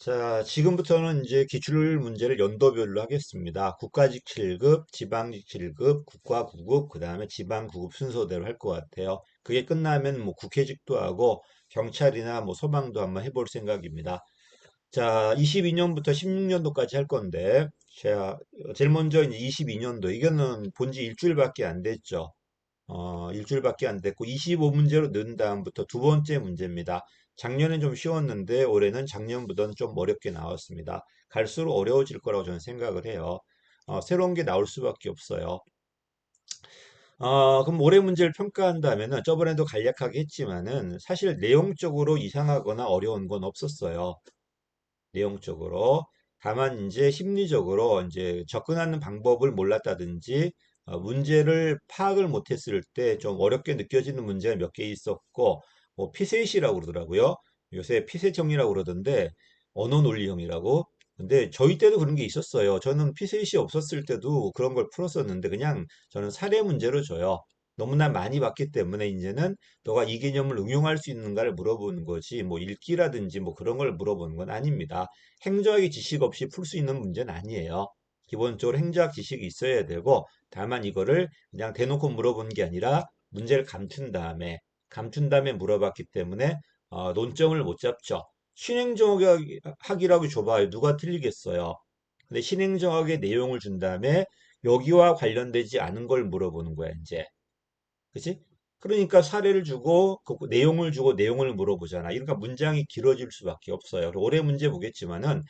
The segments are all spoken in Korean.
자, 지금부터는 이제 기출 문제를 연도별로 하겠습니다. 국가직 7급, 지방직 7급, 국가 9급, 그 다음에 지방 9급 순서대로 할 것 같아요. 그게 끝나면 뭐 국회직도 하고 경찰이나 뭐 소방도 한번 해볼 생각입니다. 자, 22년부터 16년도까지 할 건데, 자, 제일 먼저 이제 22년도, 이거는 본지 일주일밖에 안 됐죠. 어, 일주일밖에 안 됐고 25문제로 넣은 다음부터 두 번째 문제입니다. 작년엔 좀 쉬웠는데 올해는 작년보다는 좀 어렵게 나왔습니다. 갈수록 어려워질 거라고 저는 생각을 해요. 어, 새로운 게 나올 수밖에 없어요. 어, 그럼 올해 문제를 평가한다면은 저번에도 간략하게 했지만은 사실 내용적으로 이상하거나 어려운 건 없었어요. 내용적으로. 다만 이제 심리적으로 이제 접근하는 방법을 몰랐다든지 어, 문제를 파악을 못했을 때 좀 어렵게 느껴지는 문제가 몇 개 있었고 뭐 피셋이라고 그러더라고요. 요새 피셋 정리라고 그러던데 언어 논리형이라고. 근데 저희 때도 그런 게 있었어요. 저는 피셋이 없었을 때도 그런 걸 풀었었는데 그냥 저는 사례 문제로 줘요. 너무나 많이 봤기 때문에 이제는 너가 이 개념을 응용할 수 있는가를 물어보는 거지 뭐 읽기라든지 뭐 그런 걸 물어보는 건 아닙니다. 행정학의 지식 없이 풀 수 있는 문제는 아니에요. 기본적으로 행정학 지식이 있어야 되고 다만 이거를 그냥 대놓고 물어보는 게 아니라 문제를 감춘 다음에 감춘 다음에 물어봤기 때문에 어, 논점을 못 잡죠. 신행정학이라고 줘봐요. 누가 틀리겠어요. 근데 신행정학의 내용을 준 다음에 여기와 관련되지 않은 걸 물어보는 거야, 이제. 그치? 그러니까 사례를 주고 그 내용을 주고 내용을 물어보잖아. 그러니까 문장이 길어질 수밖에 없어요. 올해 문제 보겠지만은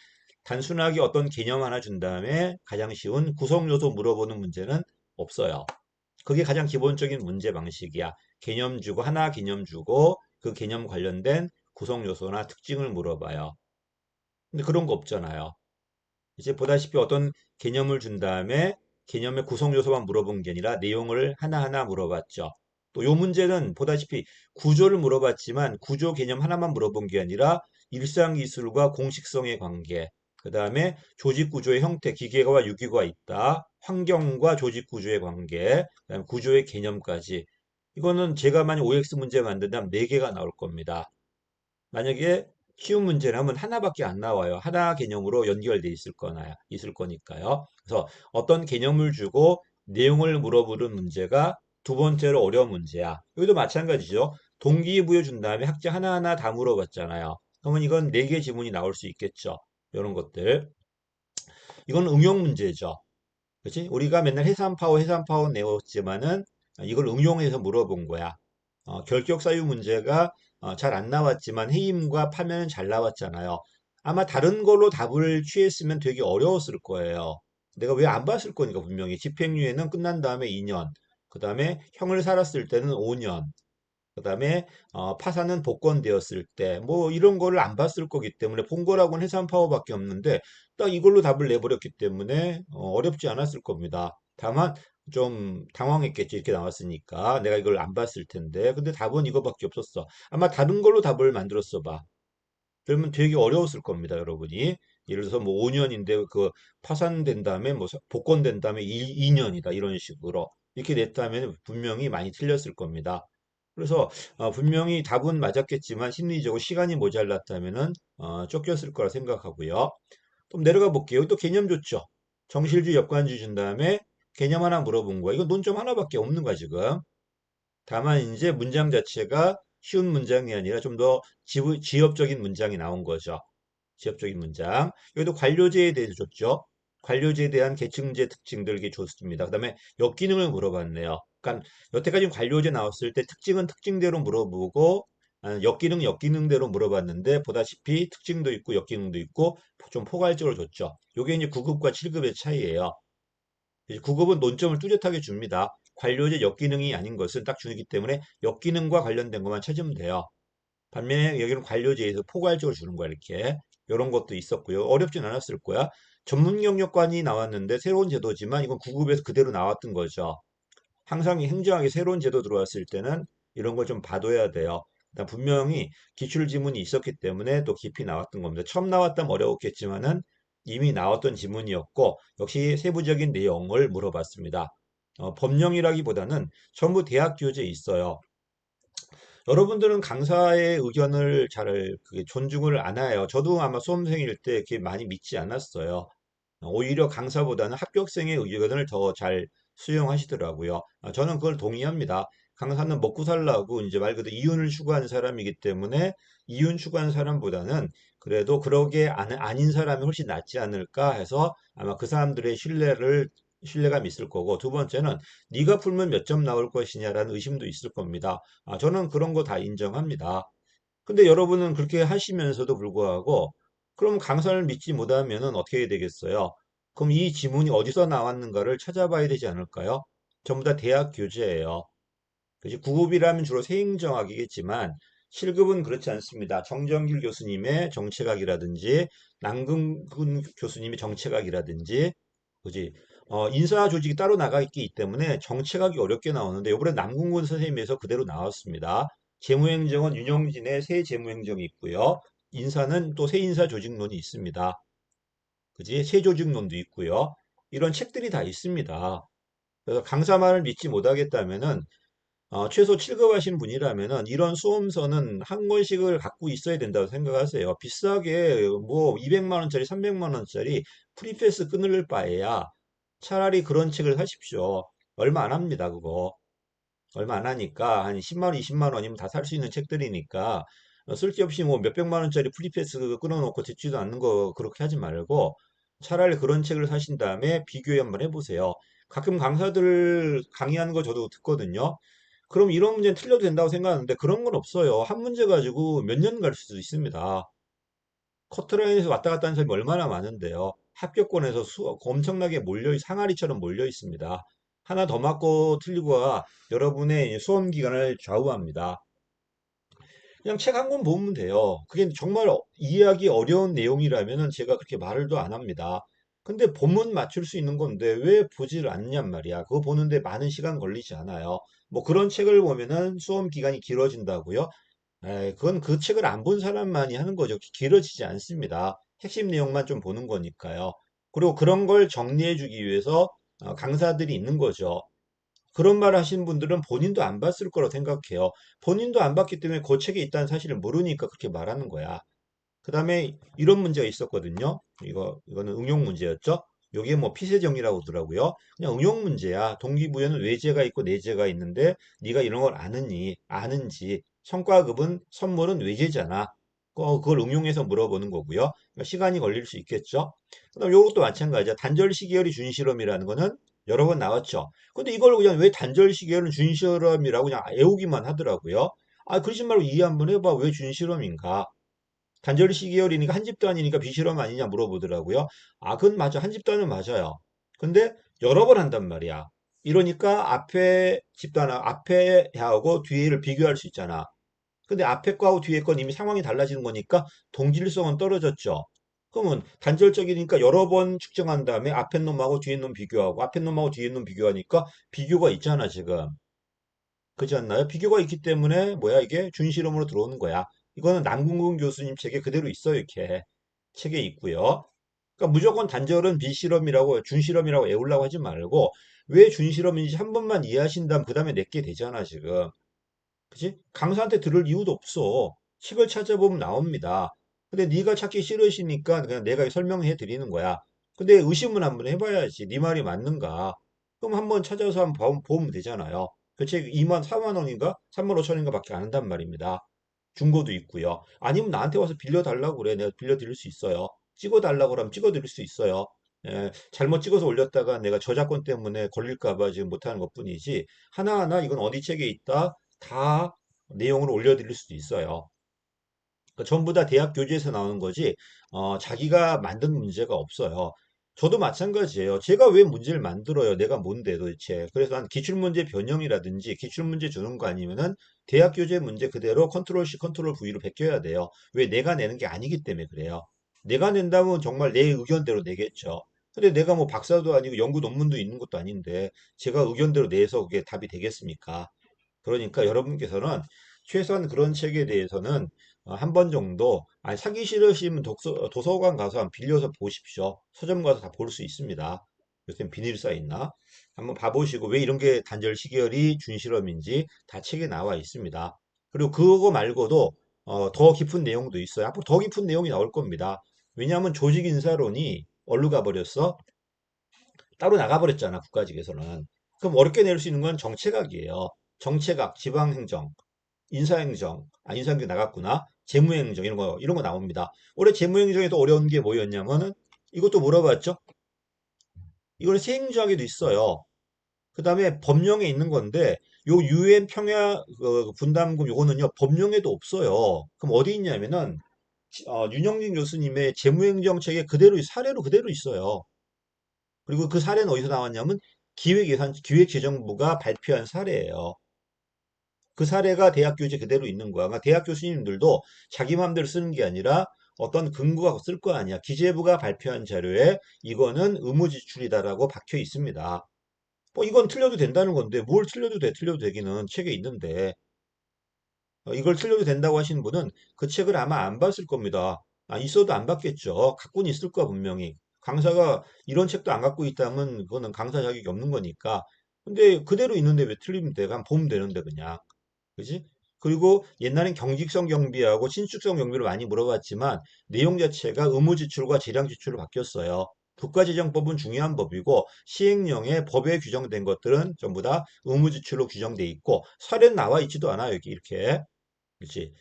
단순하게 어떤 개념 하나 준 다음에 가장 쉬운 구성 요소 물어보는 문제는 없어요. 그게 가장 기본적인 문제 방식이야. 개념 주고 하나 개념 주고 그 개념 관련된 구성 요소나 특징을 물어봐요. 근데 그런 거 없잖아요. 이제 보다시피 어떤 개념을 준 다음에 개념의 구성 요소만 물어본 게 아니라 내용을 하나하나 물어봤죠. 또 요 문제는 보다시피 구조를 물어봤지만 구조 개념 하나만 물어본 게 아니라 일상 기술과 공식성의 관계, 그 다음에 조직 구조의 형태, 기계와 유기가 있다. 환경과 조직 구조의 관계, 그다음 구조의 개념까지. 이거는 제가 만약 OX 문제 만든다면 4개가 나올 겁니다. 만약에 쉬운 문제라면 하나밖에 안 나와요. 하나 개념으로 연결돼 있을 거나 있을 거니까요. 그래서 어떤 개념을 주고 내용을 물어보는 문제가 두 번째로 어려운 문제야. 여기도 마찬가지죠. 동기부여 준 다음에 학자 하나하나 다 물어봤잖아요. 그러면 이건 네 개 지문이 나올 수 있겠죠. 이런 것들. 이건 응용 문제죠. 그렇지? 우리가 맨날 해산파워, 해산파워 내웠지만은 이걸 응용해서 물어본 거야. 어, 결격 사유 문제가 어, 잘 안 나왔지만 해임과 파면은 잘 나왔잖아요. 아마 다른 걸로 답을 취했으면 되게 어려웠을 거예요. 내가 왜 안 봤을 거니까 분명히 집행유예는 끝난 다음에 2년, 그 다음에 형을 살았을 때는 5년, 그 다음에 어, 파산은 복권되었을 때 뭐 이런 거를 안 봤을 거기 때문에 본 거라고는 해산 파워밖에 없는데 딱 이걸로 답을 내버렸기 때문에 어, 렵지 않았을 겁니다. 다만 좀 당황했겠지 이렇게 나왔으니까 내가 이걸 안 봤을 텐데 근데 답은 이거밖에 없었어. 아마 다른 걸로 답을 만들었어 봐. 그러면 되게 어려웠을 겁니다, 여러분이. 예를 들어서 뭐 5년인데 그 파산된 다음에 뭐 복권된 다음에 2, 년이다 이런 식으로 이렇게 냈다면 분명히 많이 틀렸을 겁니다. 그래서 어, 분명히 답은 맞았겠지만 심리적으로 시간이 모자랐다면은 어, 쫓겼을 거라 생각하고요. 좀 내려가 볼게요. 또 개념 좋죠. 정실주 역관주 준 다음에 개념 하나 물어본 거야. 이거 논점 하나밖에 없는 거야 지금. 다만 이제 문장 자체가 쉬운 문장이 아니라 좀 더 지엽적인 문장이 나온 거죠. 지엽적인 문장. 여기도 관료제에 대해서 줬죠. 관료제에 대한 계층제 특징들 이게 좋습니다. 그 다음에 역기능을 물어봤네요. 그러니까 여태까지 관료제 나왔을 때 특징은 특징대로 물어보고 아, 역기능 역기능대로 물어봤는데 보다시피 특징도 있고 역기능도 있고 좀 포괄적으로 줬죠. 이게 이제 9급과 7급의 차이예요. 9급은 논점을 뚜렷하게 줍니다. 관료제 역기능이 아닌 것은 딱 주기 때문에 역기능과 관련된 것만 찾으면 돼요. 반면에 여기는 관료제에서 포괄적으로 주는 거야 이렇게 이런 것도 있었고요. 어렵진 않았을 거야. 전문 경력관이 나왔는데 새로운 제도지만 이건 9급에서 그대로 나왔던 거죠. 항상 행정학에 새로운 제도 들어왔을 때는 이런 걸 좀 봐둬야 돼요. 분명히 기출 지문이 있었기 때문에 또 깊이 나왔던 겁니다. 처음 나왔다면 어려웠겠지만은 이미 나왔던 지문이었고 역시 세부적인 내용을 물어봤습니다. 어, 법령이라기보다는 전부 대학 교재에 있어요. 여러분들은 강사의 의견을 잘 존중을 안 해요. 저도 아마 수험생일 때 그렇게 많이 믿지 않았어요. 오히려 강사보다는 합격생의 의견을 더 잘 수용하시더라고요. 아, 저는 그걸 동의합니다. 강사는 먹고 살라고 이제 말 그대로 이윤을 추구하는 사람이기 때문에 이윤 추구하는 사람보다는 그래도 그러게 안- 아닌 사람이 훨씬 낫지 않을까 해서 아마 그 사람들의 신뢰를 신뢰감이 있을 거고 두 번째는 네가 풀면 몇 점 나올 것이냐라는 의심도 있을 겁니다. 아, 저는 그런 거 다 인정합니다. 근데 여러분은 그렇게 하시면서도 불구하고 그럼 강사를 믿지 못하면은 어떻게 해야 되겠어요? 그럼 이 지문이 어디서 나왔는가를 찾아봐야 되지 않을까요? 전부 다 대학 교재예요. 그지 9급이라면 주로 세행정학이겠지만 7급은 그렇지 않습니다. 정정길 교수님의 정책학이라든지 남궁근 교수님의 정책학이라든지 그지 어, 인사 조직이 따로 나가 있기 때문에 정책학이 어렵게 나오는데 이번에 남궁근 선생님에서 그대로 나왔습니다. 재무행정은 윤영진의 새 재무행정이 있고요. 인사는 또 새 인사 조직론이 있습니다. 그지 새 조직론도 있고요. 이런 책들이 다 있습니다. 그래서 강사만을 믿지 못하겠다면은 어, 최소 7급 하신 분이라면은 이런 수험서는 한 권씩을 갖고 있어야 된다고 생각하세요. 비싸게 뭐 200만 원짜리, 300만 원짜리 프리패스 끊을 바에야 차라리 그런 책을 사십시오. 얼마 안 합니다, 그거. 얼마 안 하니까 한 10만 원, 20만 원이면 다 살 수 있는 책들이니까 어, 쓸데없이 뭐 몇백만 원짜리 프리패스 끊어놓고 듣지도 않는 거 그렇게 하지 말고 차라리 그런 책을 사신 다음에 비교 한번 해보세요. 가끔 강사들 강의하는 거 저도 듣거든요. 그럼 이런 문제는 틀려도 된다고 생각하는데 그런 건 없어요. 한 문제 가지고 몇 년 갈 수도 있습니다. 커트라인에서 왔다 갔다 하는 사람이 얼마나 많은데요. 합격권에서 수, 엄청나게 몰려, 상아리처럼 몰려 있습니다. 하나 더 맞고 틀리고가 여러분의 수험 기간을 좌우합니다. 그냥 책 한 권 보면 돼요. 그게 정말 어- 이해하기 어려운 내용이라면은 제가 그렇게 말을도 안 합니다. 근데 본문 맞출 수 있는 건데 왜 보지를 않냔 말이야. 그거 보는데 많은 시간 걸리지 않아요. 뭐 그런 책을 보면은 수험 기간이 길어진다고요? 에이, 그건 그 책을 안 본 사람만이 하는 거죠. 길어지지 않습니다. 핵심 내용만 좀 보는 거니까요. 그리고 그런 걸 정리해 주기 위해서 어, 강사들이 있는 거죠. 그런 말 하시는 분들은 본인도 안 봤을 거라고 생각해요. 본인도 안 봤기 때문에 그 책에 있다는 사실을 모르니까 그렇게 말하는 거야. 그 다음에 이런 문제가 있었거든요. 이거, 이거는 응용 문제였죠. 요게 뭐 피세정이라고 하더라고요. 그냥 응용 문제야. 동기부여는 외제가 있고 내제가 있는데 네가 이런 걸 아느니, 아는지. 성과급은 선물은 외제잖아. 어, 그걸 응용해서 물어보는 거고요. 그러니까 시간이 걸릴 수 있겠죠. 그다음 요것도 마찬가지야. 단절 시계열이 준실험이라는 거는 여러 번 나왔죠. 근데 이걸 그냥 왜 단절 시계열은 준실험이라고 그냥 애우기만 하더라고요. 아, 그러지 말고 이해 한번 해봐. 왜 준실험인가? 단절 시계열이니까 한 집도 아니니까 비실험 아니냐 물어보더라고요. 아, 그건 맞아. 한 집단은 맞아요. 근데 여러 번 한단 말이야. 이러니까 앞에 집단, 앞에 하고 뒤에를 비교할 수 있잖아. 근데 앞에 거하고 뒤에 건 이미 상황이 달라지는 거니까 동질성은 떨어졌죠. 그러면 단절적이니까 여러 번 측정한 다음에 앞에 놈하고 뒤에 놈 비교하고 앞에 놈하고 뒤에 놈 비교하니까 비교가 있잖아, 지금. 그렇지 않나요? 비교가 있기 때문에 뭐야 이게 준실험으로 들어오는 거야. 이거는 남궁근 교수님 책에 그대로 있어요, 이렇게. 책에 있고요. 그러니까 무조건 단절은 비실험이라고 준실험이라고 애우려고 하지 말고 왜 준실험인지 한 번만 이해하신 다음 그다음에 내게 되잖아, 지금. 그치? 강사한테 들을 이유도 없어. 책을 찾아보면 나옵니다. 근데 네가 찾기 싫으시니까 그냥 내가 설명해 드리는 거야. 근데 의심은 한번 해봐야지. 네 말이 맞는가? 그럼 한번 찾아서 한번 보- 보면 되잖아요. 그 책 2만, 4만 원인가? 3만 5천 원인가 밖에 안 한단 말입니다. 중고도 있고요. 아니면 나한테 와서 빌려달라고 그래. 내가 빌려드릴 수 있어요. 찍어달라고 그러면 찍어드릴 수 있어요. 예, 잘못 찍어서 올렸다가 내가 저작권 때문에 걸릴까 봐 지금 못하는 것 뿐이지. 하나하나 이건 어디 책에 있다? 다 내용을 올려드릴 수도 있어요. 그러니까 전부 다 대학 교재에서 나오는 거지, 어, 자기가 만든 문제가 없어요. 저도 마찬가지예요. 제가 왜 문제를 만들어요? 내가 뭔데 도대체. 그래서 한 기출문제 변형이라든지 기출문제 주는 거 아니면은 대학 교재 문제 그대로 컨트롤 C, 컨트롤 V로 베껴야 돼요. 왜 내가 내는 게 아니기 때문에 그래요. 내가 낸다면 정말 내 의견대로 내겠죠. 근데 내가 뭐 박사도 아니고 연구 논문도 있는 것도 아닌데 제가 의견대로 내서 그게 답이 되겠습니까? 그러니까 여러분께서는 최소한 그런 책에 대해서는 어, 한 번 정도, 아니, 사기 싫으시면 독서, 도서관 가서 한번 빌려서 보십시오. 서점 가서 다 볼 수 있습니다. 요새 비닐 쌓였나? 한번 봐보시고 왜 이런 게 단절 시계열이 준실험인지 다 책에 나와 있습니다. 그리고 그거 말고도 어, 더 깊은 내용도 있어요. 앞으로 더 깊은 내용이 나올 겁니다. 왜냐하면 조직 인사론이 어디로 가버렸어? 따로 나가버렸잖아, 국가직에서는. 그럼 어렵게 낼 수 있는 건 정책학이에요. 정책학, 지방행정, 인사행정, 아, 인사행정 나갔구나. 재무행정, 이런 거, 이런 거 나옵니다. 올해 재무행정에도 어려운 게 뭐였냐면은, 이것도 물어봤죠? 이걸 세행정학에도 있어요. 그 다음에 법령에 있는 건데, 요 유엔 평야 그 분담금 요거는요, 법령에도 없어요. 그럼 어디 있냐면은, 어, 윤영진 교수님의 재무행정책에 그대로, 사례로 그대로 있어요. 그리고 그 사례는 어디서 나왔냐면 기획예산, 기획재정부가 발표한 사례예요. 그 사례가 대학 교재 그대로 있는 거야. 그러니까 대학 교수님들도 자기 마음대로 쓰는 게 아니라 어떤 근거가 쓸 거 아니야. 기재부가 발표한 자료에 이거는 의무 지출이다라고 박혀 있습니다. 뭐 이건 틀려도 된다는 건데 뭘 틀려도 돼, 틀려도 되기는 책에 있는데 어, 이걸 틀려도 된다고 하시는 분은 그 책을 아마 안 봤을 겁니다. 아, 있어도 안 봤겠죠. 갖고는 있을 거야, 분명히. 강사가 이런 책도 안 갖고 있다면 그거는 강사 자격이 없는 거니까. 근데 그대로 있는데 왜 틀리면 돼? 그냥 보면 되는데 그냥. 그지? 그리고 옛날엔 경직성 경비하고 신축성 경비를 많이 물어봤지만 내용 자체가 의무 지출과 재량 지출로 바뀌었어요. 국가재정법은 중요한 법이고 시행령에 법에 규정된 것들은 전부 다 의무 지출로 규정돼 있고 사례는 나와 있지도 않아요. 여기 이렇게. 그렇지.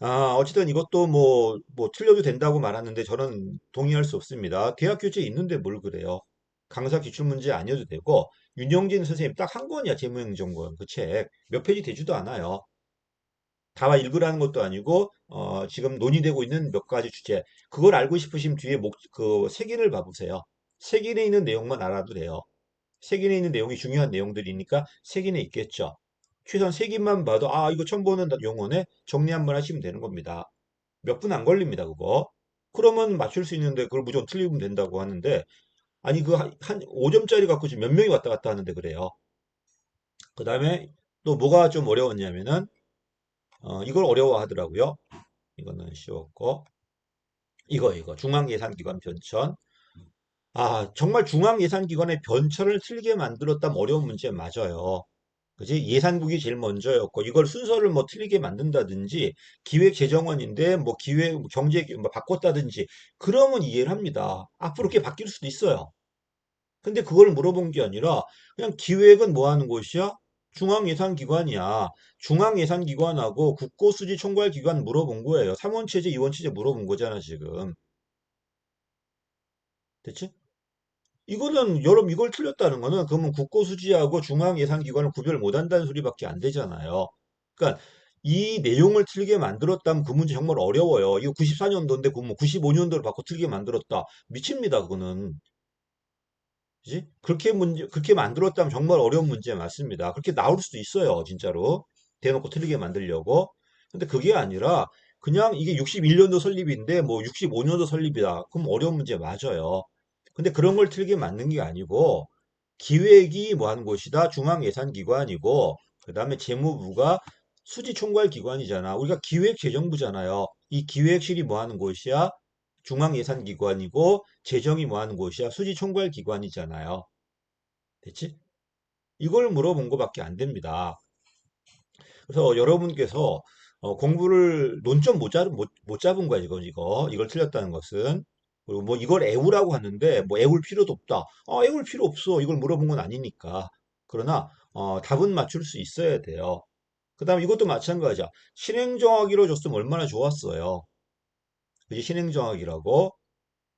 아, 어쨌든 이것도 뭐, 뭐, 틀려도 된다고 말하는데 저는 동의할 수 없습니다. 대학 교재에 있는데 뭘 그래요? 강사 기출 문제 아니어도 되고, 윤영진 선생님 딱 한 권이야, 재무행정권. 그 책. 몇 페이지 되지도 않아요. 다 읽으라는 것도 아니고, 어, 지금 논의되고 있는 몇 가지 주제. 그걸 알고 싶으시면 뒤에 목, 그, 색인을 봐보세요. 색인에 있는 내용만 알아도 돼요. 색인에 있는 내용이 중요한 내용들이니까 색인에 있겠죠. 최소한 색인만 봐도 아 이거 처음 보는 용어네 정리 한번 하시면 되는 겁니다. 몇 분 안 걸립니다 그거. 그러면 맞출 수 있는데 그걸 무조건 틀리면 된다고 하는데 아니 그 한 5점짜리 갖고 지금 몇 명이 왔다 갔다 하는데 그래요. 그 다음에 또 뭐가 좀 어려웠냐면은 어, 이걸 어려워하더라고요. 이거는 쉬웠고 이거 이거 중앙예산기관 변천 아 정말 중앙예산기관의 변천을 틀리게 만들었다면 어려운 문제 맞아요. 그지? 예산국이 제일 먼저였고 이걸 순서를 뭐 틀리게 만든다든지 기획재정원인데 뭐 기획 뭐 경제 뭐 바꿨다든지 그러면 이해를 합니다. 앞으로 그렇게 바뀔 수도 있어요. 근데 그걸 물어본 게 아니라 그냥 기획은 뭐 하는 곳이야? 중앙예산기관이야. 중앙예산기관하고 국고수지총괄기관 물어본 거예요. 3원체제, 2원체제 물어본 거잖아, 지금. 됐지? 이거는 여러분 이걸 틀렸다는 거는 그러면 국고수지하고 중앙예산기관을 구별 못한다는 소리밖에 안 되잖아요. 그러니까 이 내용을 틀게 만들었다면 그 문제 정말 어려워요. 이거 94년도인데 그 뭐 95년도를 바꿔 틀게 만들었다. 미칩니다, 그거는. 그지? 그렇게 문제 그렇게 만들었다면 정말 어려운 문제 맞습니다. 그렇게 나올 수도 있어요, 진짜로. 대놓고 틀리게 만들려고. 근데 그게 아니라 그냥 이게 61년도 설립인데 뭐 65년도 설립이다. 그럼 어려운 문제 맞아요. 근데 그런 걸 틀게 만든 게 아니고 기획이 뭐 하는 곳이다. 중앙예산기관이고 그 다음에 재무부가 수지총괄기관이잖아. 우리가 기획재정부잖아요. 이 기획실이 뭐 하는 곳이야? 중앙예산기관이고 재정이 뭐 하는 곳이야? 수지총괄기관이잖아요. 됐지? 이걸 물어본 것밖에 안 됩니다. 그래서 여러분께서 어, 공부를 논점 못, 잡, 못, 못 잡은 거야, 이거, 이거. 이걸 틀렸다는 것은. 그리고 뭐 이걸 애우라고 하는데 뭐 애울 필요도 없다. 아, 애울 필요 없어. 이걸 물어본 건 아니니까. 그러나 어, 답은 맞출 수 있어야 돼요. 그 다음에 이것도 마찬가지야. 실행 정하기로 줬으면 얼마나 좋았어요. 그게 실행정하기라고.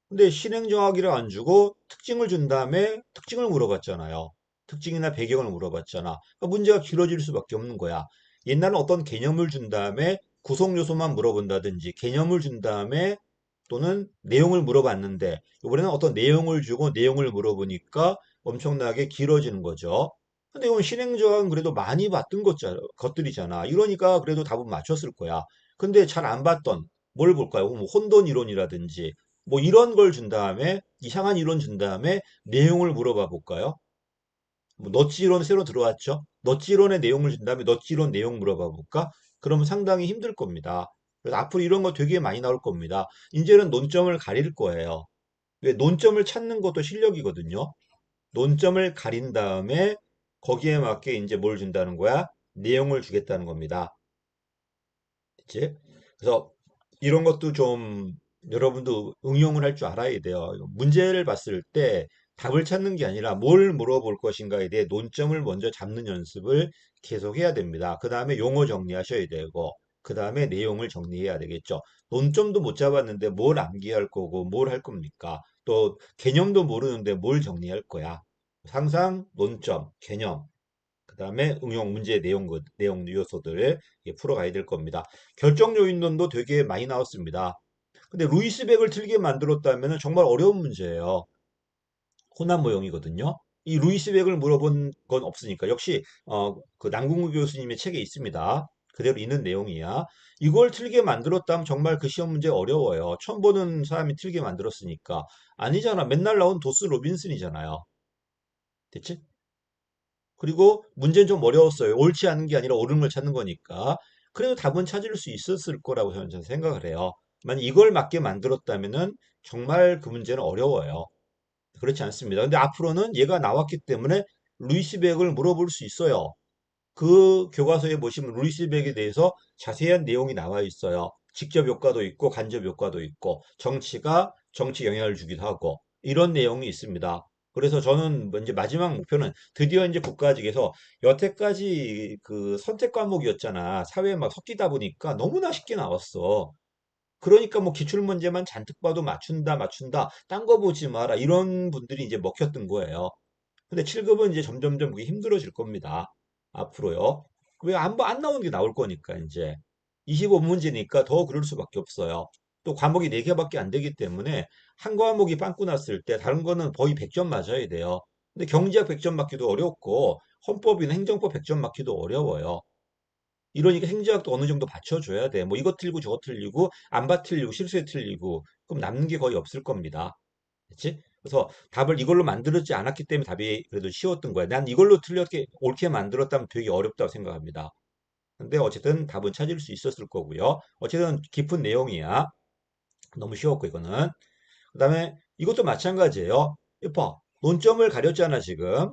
근데 실행정하기를 안 주고 특징을 준 다음에 특징을 물어봤잖아요. 특징이나 배경을 물어봤잖아. 그러니까 문제가 길어질 수밖에 없는 거야. 옛날엔 어떤 개념을 준 다음에 구성 요소만 물어본다든지 개념을 준 다음에 또는 내용을 물어봤는데 이번에는 어떤 내용을 주고 내용을 물어보니까 엄청나게 길어지는 거죠. 근데 이건 실행정학은 그래도 많이 봤던 것들이잖아. 이러니까 그래도 답은 맞췄을 거야. 근데 잘 안 봤던 뭘 볼까요? 뭐 혼돈 이론이라든지 뭐 이런 걸 준 다음에 이상한 이론 준 다음에 내용을 물어봐 볼까요? 뭐 너치 이론 새로 들어왔죠? 너치 이론의 내용을 준 다음에 너치 이론 내용 물어봐 볼까? 그러면 상당히 힘들 겁니다. 그래서 앞으로 이런 거 되게 많이 나올 겁니다. 이제는 논점을 가릴 거예요. 왜 논점을 찾는 것도 실력이거든요. 논점을 가린 다음에 거기에 맞게 이제 뭘 준다는 거야? 내용을 주겠다는 겁니다. 그치? 그래서 이런 것도 좀 여러분도 응용을 할 줄 알아야 돼요. 문제를 봤을 때 답을 찾는 게 아니라 뭘 물어볼 것인가에 대해 논점을 먼저 잡는 연습을 계속 해야 됩니다. 그 다음에 용어 정리하셔야 되고, 그 다음에 내용을 정리해야 되겠죠. 논점도 못 잡았는데 뭘 암기할 거고, 뭘 할 겁니까? 또 개념도 모르는데 뭘 정리할 거야? 상상, 논점, 개념, 그 다음에 응용 문제 내용, 그, 내용 요소들 풀어가야 될 겁니다. 결정 요인론도 되게 많이 나왔습니다. 근데 루이스 백을 틀게 만들었다면 정말 어려운 문제예요. 호남 모형이거든요. 이 루이스 백을 물어본 건 없으니까 역시 어, 그 남궁구 교수님의 책에 있습니다. 그대로 있는 내용이야. 이걸 틀게 만들었다면 정말 그 시험 문제 어려워요. 처음 보는 사람이 틀게 만들었으니까 아니잖아. 맨날 나온 도스 로빈슨이잖아요. 됐지? 그리고 문제는 좀 어려웠어요. 옳지 않은 게 아니라 옳은 걸 찾는 거니까. 그래도 답은 찾을 수 있었을 거라고 저는 생각을 해요. 만약 이걸 맞게 만들었다면은 정말 그 문제는 어려워요. 그렇지 않습니다. 근데 앞으로는 얘가 나왔기 때문에 루이스 백을 물어볼 수 있어요. 그 교과서에 보시면 루이스 백에 대해서 자세한 내용이 나와 있어요. 직접 효과도 있고 간접 효과도 있고 정치가 정치 영향을 주기도 하고 이런 내용이 있습니다. 그래서 저는 이제 마지막 목표는 드디어 이제 국가직에서 여태까지 그 선택 과목이었잖아. 사회에 막 섞이다 보니까 너무나 쉽게 나왔어. 그러니까 뭐 기출 문제만 잔뜩 봐도 맞춘다, 맞춘다, 딴 거 보지 마라. 이런 분들이 이제 먹혔던 거예요. 근데 7급은 이제 점점점 그게 힘들어질 겁니다. 앞으로요. 왜 안, 안 나오는 게 나올 거니까 이제 25문제니까 더 그럴 수밖에 없어요. 또 과목이 4개밖에 안 되기 때문에 한 과목이 빵꾸 났을 때 다른 거는 거의 100점 맞아야 돼요. 근데 경제학 100점 맞기도 어렵고 헌법이나 행정법 100점 맞기도 어려워요. 이러니까 행정학도 어느 정도 받쳐줘야 돼. 뭐 이것 틀리고 저것 틀리고 안 받 틀리고 실수에 틀리고 그럼 남는 게 거의 없을 겁니다. 그렇지? 그래서 답을 이걸로 만들었지 않았기 때문에 답이 그래도 쉬웠던 거야. 난 이걸로 틀렸게 옳게 만들었다면 되게 어렵다고 생각합니다. 근데 어쨌든 답은 찾을 수 있었을 거고요. 어쨌든 깊은 내용이야. 너무 쉬웠고 이거는. 그 다음에 이것도 마찬가지예요. 봐. 논점을 가렸잖아, 지금.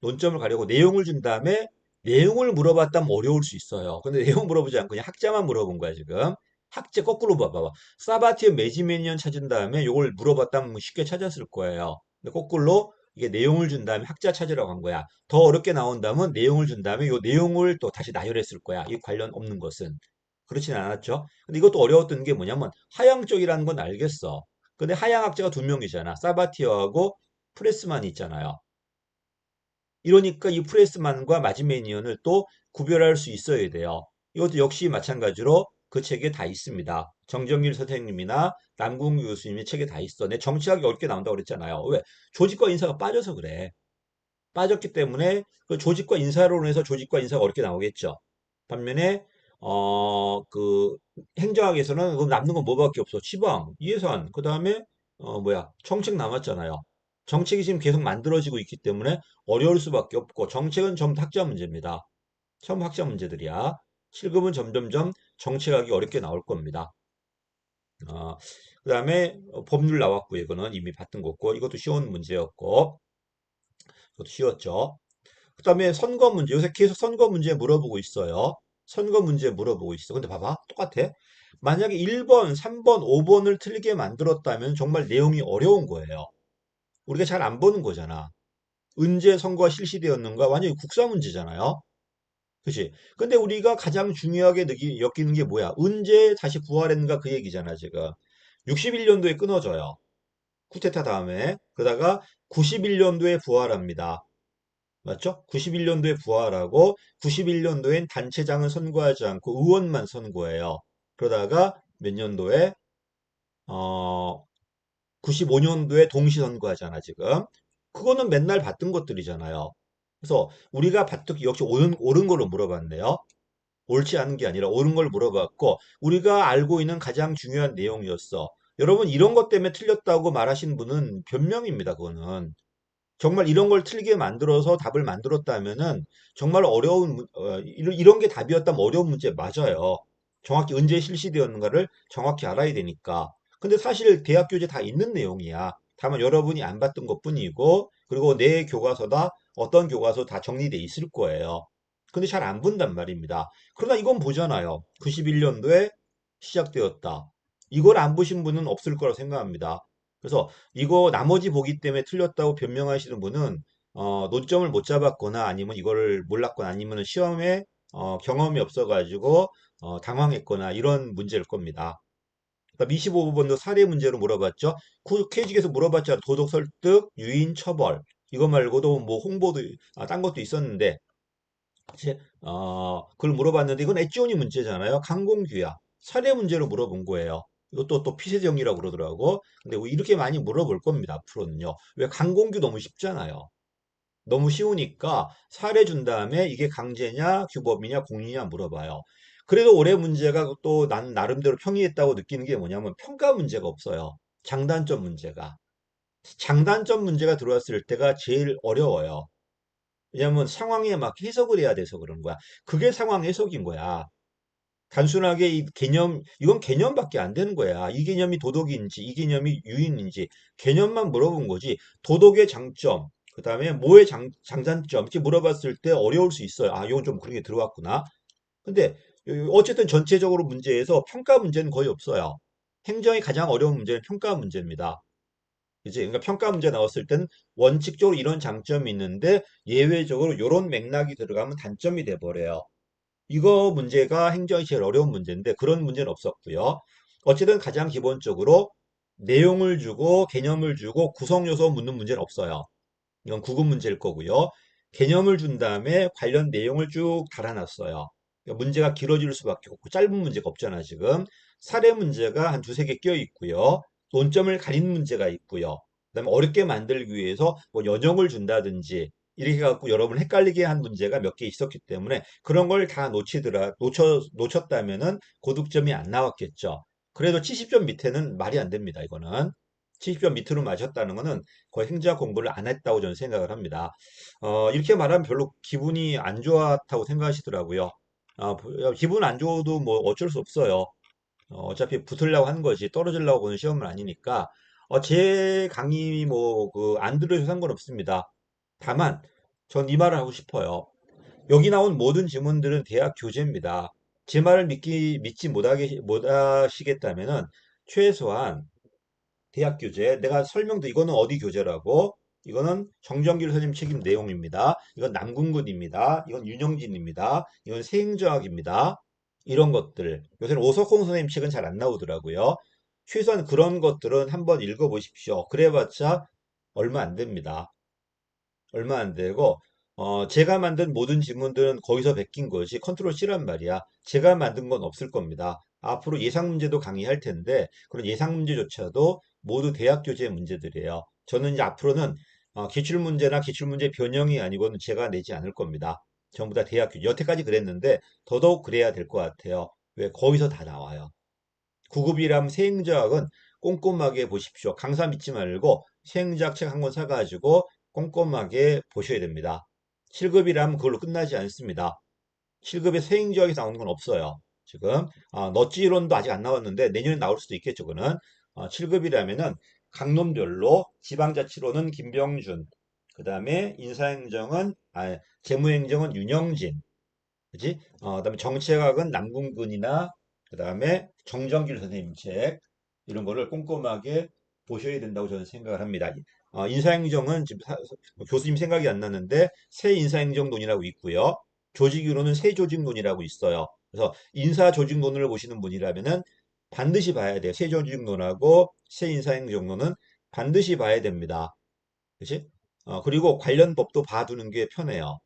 논점을 가려고 내용을 준 다음에 내용을 물어봤다면 어려울 수 있어요. 근데 내용 물어보지 않고 그냥 학자만 물어본 거야, 지금. 학제 거꾸로 봐봐. 사바티의 매지메니언 찾은 다음에 이걸 물어봤다면 쉽게 찾았을 거예요. 근데 거꾸로 이게 내용을 준 다음에 학자 찾으라고 한 거야. 더 어렵게 나온다면 내용을 준 다음에 이 내용을 또 다시 나열했을 거야. 이 관련 없는 것은. 그렇진 않았죠. 근데 이것도 어려웠던 게 뭐냐면 하향 쪽이라는 건 알겠어. 근데 하향학자가 두 명이잖아. 사바티어하고 프레스만이 있잖아요. 이러니까 이 프레스만과 마지메니언을 또 구별할 수 있어야 돼요. 이것도 역시 마찬가지로 그 책에 다 있습니다. 정정일 선생님이나 남궁 교수님의 책에 다 있어. 내 정치학이 어렵게 나온다고 그랬잖아요. 왜? 조직과 인사가 빠져서 그래. 빠졌기 때문에 그 조직과 인사론에서 조직과 인사가 어렵게 나오겠죠. 반면에 어 그 행정학에서는 그럼 남는 건 뭐밖에 없어. 지방, 예산, 그 다음에 어 뭐야 정책 남았잖아요. 정책이 지금 계속 만들어지고 있기 때문에 어려울 수밖에 없고 정책은 전부 학자 문제입니다. 처음 학자 문제들이야. 7급은 점점점 정책하기 어렵게 나올 겁니다. 어, 그 다음에 법률 나왔고 이거는 이미 봤던 거고 이것도 쉬운 문제였고 이것도 쉬웠죠. 그 다음에 선거 문제 요새 계속 선거 문제 물어보고 있어요. 선거 문제 물어보고 있어. 근데 봐봐 똑같아. 만약에 1번, 3번, 5번을 틀리게 만들었다면 정말 내용이 어려운 거예요. 우리가 잘 안 보는 거잖아. 언제 선거가 실시되었는가 완전히 국사 문제잖아요. 그치? 근데 우리가 가장 중요하게 느끼, 엮이는 게 뭐야? 언제 다시 부활했는가 그 얘기잖아, 지금. 61년도에 끊어져요. 쿠데타 다음에. 그러다가 91년도에 부활합니다. 맞죠? 91년도에 부활하고 91년도엔 단체장은 선거하지 않고 의원만 선거해요. 그러다가 몇 년도에 어 95년도에 동시 선거하잖아, 지금. 그거는 맨날 봤던 것들이잖아요. 그래서 우리가 봤던 역시 옳은, 옳은 걸로 물어봤네요. 옳지 않은 게 아니라 옳은 걸 물어봤고 우리가 알고 있는 가장 중요한 내용이었어. 여러분 이런 것 때문에 틀렸다고 말하신 분은 변명입니다. 그거는. 정말 이런 걸 틀리게 만들어서 답을 만들었다면은 정말 어려운 문- 어, 이런 게 답이었다면 어려운 문제 맞아요. 정확히 언제 실시되었는가를 정확히 알아야 되니까. 근데 사실 대학 교재 다 있는 내용이야. 다만 여러분이 안 봤던 것뿐이고 그리고 내 교과서다 어떤 교과서 다 정리돼 있을 거예요. 근데 잘 안 본단 말입니다. 그러나 이건 보잖아요. 91년도에 시작되었다. 이걸 안 보신 분은 없을 거라고 생각합니다. 그래서 이거 나머지 보기 때문에 틀렸다고 변명하시는 분은 어, 노점을 못 잡았거나 아니면 이거를 몰랐거나 아니면 시험에 어, 경험이 없어가지고 어, 당황했거나 이런 문제일 겁니다. 그러니까 25번도 사례 문제로 물어봤죠. 퀴즈에서 물어봤잖아. 도덕 설득, 유인 처벌. 이거 말고도 뭐 홍보도, 아, 딴 것도 있었는데, 제, 어, 그걸 물어봤는데, 이건 엣지온이 문제잖아요. 강공규야. 사례 문제로 물어본 거예요. 이것도 또 피세정이라고 그러더라고. 근데 뭐 이렇게 많이 물어볼 겁니다. 앞으로는요. 왜 강공규 너무 쉽잖아요. 너무 쉬우니까 사례 준 다음에 이게 강제냐, 규범이냐, 공이냐 물어봐요. 그래도 올해 문제가 또 난 나름대로 평이했다고 느끼는 게 뭐냐면 평가 문제가 없어요. 장단점 문제가. 장단점 문제가 들어왔을 때가 제일 어려워요. 왜냐면 상황에 막 해석을 해야 돼서 그런 거야. 그게 상황 해석인 거야. 단순하게 이 개념, 이건 개념밖에 안 되는 거야. 이 개념이 도덕인지, 이 개념이 유인인지, 개념만 물어본 거지. 도덕의 장점, 그 다음에 뭐의 장, 장단점, 이렇게 물어봤을 때 어려울 수 있어요. 아, 이건 좀 그런 게 들어갔구나. 근데 어쨌든 전체적으로 문제에서 평가 문제는 거의 없어요. 행정이 가장 어려운 문제는 평가 문제입니다. 그지? 그러니까 평가 문제 나왔을 때는 원칙적으로 이런 장점이 있는데 예외적으로 이런 맥락이 들어가면 단점이 돼 버려요. 이거 문제가 행정이 제일 어려운 문제인데 그런 문제는 없었고요. 어쨌든 가장 기본적으로 내용을 주고 개념을 주고 구성 요소 묻는 문제는 없어요. 이건 구급 문제일 거고요. 개념을 준 다음에 관련 내용을 쭉 달아놨어요. 그러니까 문제가 길어질 수밖에 없고 짧은 문제가 없잖아 지금. 사례 문제가 한 두세 개껴 있고요. 논점을 가린 문제가 있고요. 그 다음에 어렵게 만들기 위해서 뭐 연형을 준다든지 이렇게 갖고 여러분 헷갈리게 한 문제가 몇 개 있었기 때문에 그런 걸 다 놓치더라 놓쳐 놓쳤다면은 고득점이 안 나왔겠죠. 그래도 70점 밑에는 말이 안 됩니다. 이거는 70점 밑으로 맞췄다는 거는 거의 행정학 공부를 안 했다고 저는 생각을 합니다. 어, 이렇게 말하면 별로 기분이 안 좋았다고 생각하시더라고요. 아, 기분 안 좋아도 뭐 어쩔 수 없어요. 어, 차피 붙으려고 하는 거지 떨어지려고 보는 시험은 아니니까 어, 제 강의 뭐 그 안 들으셔도 상관없습니다. 다만 전 이 말을 하고 싶어요. 여기 나온 모든 질문들은 대학 교재입니다. 제 말을 믿기 믿지 못하게 못하시겠다면은 최소한 대학 교재 내가 설명도 이거는 어디 교재라고 이거는 정정길 선생님 책임 내용입니다. 이건 남궁근입니다. 이건 윤영진입니다. 이건 세행정학입니다. 이런 것들. 요새는 오석홍 선생님 책은 잘 안 나오더라고요. 최소한 그런 것들은 한번 읽어보십시오. 그래봤자 얼마 안 됩니다. 얼마 안 되고 어, 제가 만든 모든 지문들은 거기서 베낀 것이 컨트롤 C란 말이야. 제가 만든 건 없을 겁니다. 앞으로 예상 문제도 강의할 텐데 그런 예상 문제조차도 모두 대학 교재 문제들이에요. 저는 이제 앞으로는 어, 기출 문제나 기출 문제 변형이 아니고는 제가 내지 않을 겁니다. 전부 다 대학 교재. 여태까지 그랬는데 더더욱 그래야 될 것 같아요. 왜? 거기서 다 나와요. 9급이라면 세행자학은 꼼꼼하게 보십시오. 강사 믿지 말고 세행자학 책 한 권 사가지고 꼼꼼하게 보셔야 됩니다. 7급이라면 그걸로 끝나지 않습니다. 7급에 세행 지역에서 나오는 건 없어요. 지금 아, 너찌론도 아직 안 나왔는데 내년에 나올 수도 있겠죠. 그는 아, 7급이라면은 강론별로 지방자치로는 김병준, 그 다음에 인사행정은 아, 재무행정은 윤영진, 그지? 어, 그다음에 정책학은 남궁근이나 그 다음에 정정길 선생님 책 이런 거를 꼼꼼하게 보셔야 된다고 저는 생각을 합니다. 어, 인사행정은 지금 사, 교수님 생각이 안 나는데 새 인사행정론이라고 있고요. 조직으로는 새 조직론이라고 있어요. 그래서 인사 조직론을 보시는 분이라면은 반드시 봐야 돼요. 새 조직론하고 새 인사행정론은 반드시 봐야 됩니다. 그치? 어, 그리고 관련 법도 봐두는 게 편해요.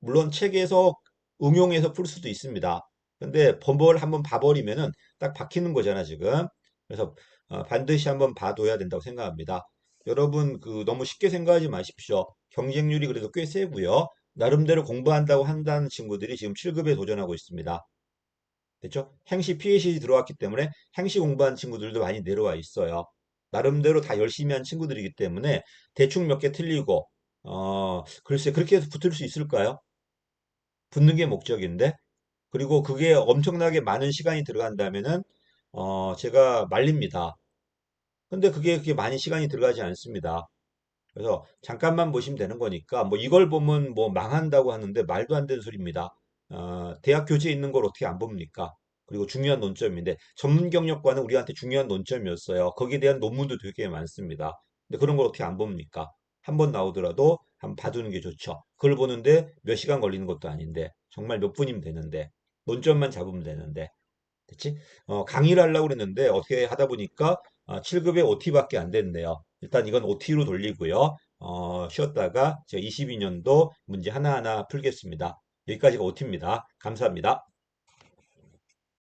물론 책에서 응용해서 풀 수도 있습니다. 근데 법을 한번 봐버리면은 딱 박히는 거잖아, 지금. 그래서 어, 반드시 한번 봐둬야 된다고 생각합니다. 여러분 그 너무 쉽게 생각하지 마십시오. 경쟁률이 그래도 꽤 세고요. 나름대로 공부한다고 한다는 친구들이 지금 7급에 도전하고 있습니다. 됐죠? 행시 PHD 들어왔기 때문에 행시 공부한 친구들도 많이 내려와 있어요. 나름대로 다 열심히 한 친구들이기 때문에 대충 몇 개 틀리고 어 글쎄 그렇게 해서 붙을 수 있을까요? 붙는 게 목적인데 그리고 그게 엄청나게 많은 시간이 들어간다면은 어 제가 말립니다. 근데 그게 그렇게 많이 시간이 들어가지 않습니다. 그래서 잠깐만 보시면 되는 거니까 뭐 이걸 보면 뭐 망한다고 하는데 말도 안 되는 소리입니다. 어, 대학 교재에 있는 걸 어떻게 안 봅니까? 그리고 중요한 논점인데 전문 경력과는 우리한테 중요한 논점이었어요. 거기에 대한 논문도 되게 많습니다. 근데 그런 걸 어떻게 안 봅니까? 한 번 나오더라도 한번 봐두는 게 좋죠. 그걸 보는데 몇 시간 걸리는 것도 아닌데 정말 몇 분이면 되는데 논점만 잡으면 되는데 됐지? 어, 강의를 하려고 그랬는데 어떻게 하다 보니까 7급에 OT밖에 안 됐네요. 일단 이건 OT로 돌리고요. 어, 쉬었다가 제가 22년도 문제 하나하나 풀겠습니다. 여기까지가 OT입니다. 감사합니다.